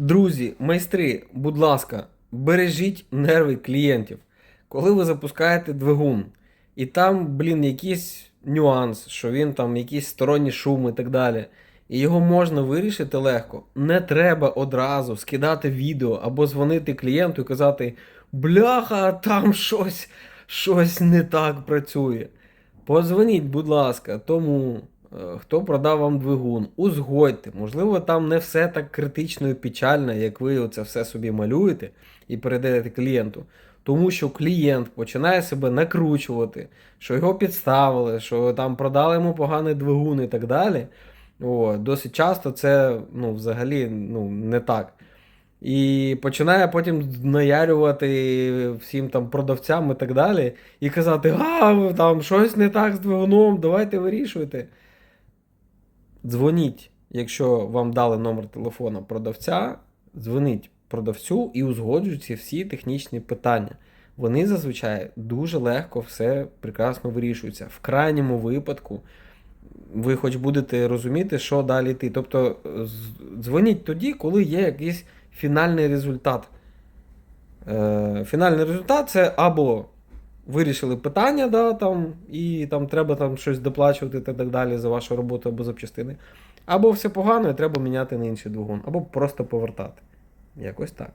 Друзі, майстри, будь ласка, бережіть нерви клієнтів. Коли ви запускаєте двигун, і там, блін, якийсь нюанс, що він там якісь сторонні шуми і так далі. І його можна вирішити легко. Не треба одразу скидати відео або дзвонити клієнту і казати: бляха, там щось, щось не так працює. Подзвоніть, будь ласка, тому, хто продав вам двигун, узгодьте. Можливо, там не все так критично і печально, як ви це все собі малюєте і передаєте клієнту. Тому що клієнт починає себе накручувати, що його підставили, що там продали йому поганий двигун і так далі. О, досить часто це ну, взагалі ну, не так. І починає потім наярювати всім там продавцям і так далі, і казати, а, там щось не так з двигуном, давайте вирішуйте. Дзвоніть, якщо вам дали номер телефона продавця, дзвоніть продавцю і узгоджуйте всі технічні питання. Вони зазвичай дуже легко все прекрасно вирішуються. В крайньому випадку ви хоч будете розуміти, що далі йти. Тобто дзвоніть тоді, коли є якийсь фінальний результат. Е, фінальний результат це або вирішили питання, да, там, і там треба там щось доплачувати та так далі за вашу роботу або запчастини. Або все погано, і треба міняти на інший двигун, або просто повертати. Якось так.